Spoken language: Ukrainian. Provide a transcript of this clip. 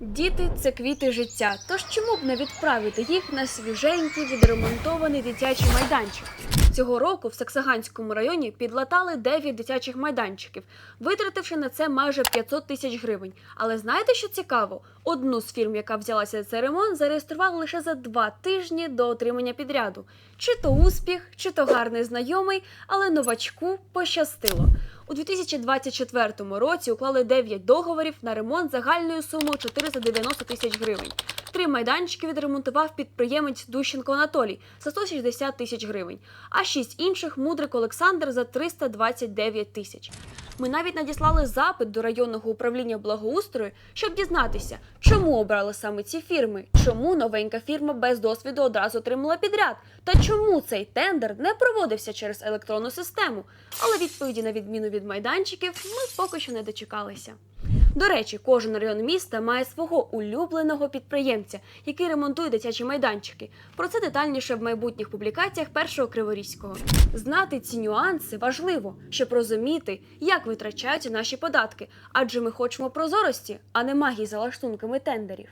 Діти це квіти життя. Тож чому б не відправити їх на свіженький відремонтований дитячий майданчик? Цього року в Саксаганському районі підлатали 9 дитячих майданчиків, витративши на це майже 500 тисяч гривень. Але знаєте, що цікаво? Одну з фірм, яка взялася за цей ремонт, зареєстрували лише за два тижні до отримання підряду. Чи то успіх, чи то гарний знайомий, але новачку пощастило. У 2024 році уклали 9 договорів на ремонт загальною сумою 490 тисяч гривень. Три майданчики відремонтував підприємець Дущенко Анатолій за 160 тисяч гривень, а шість інших мудрик Олександр за 329 тисяч. Ми навіть надіслали запит до районного управління благоустрою, щоб дізнатися, чому обрали саме ці фірми, чому новенька фірма без досвіду одразу отримала підряд, та чому цей тендер не проводився через електронну систему. Але відповіді на відміну від майданчиків ми поки що не дочекалися. До речі, кожен район міста має свого улюбленого підприємця, який ремонтує дитячі майданчики. Про це детальніше в майбутніх публікаціях першого Криворізького. Знати ці нюанси важливо, щоб розуміти, як витрачаються наші податки, адже ми хочемо прозорості, а не магії за лаштунками тендерів.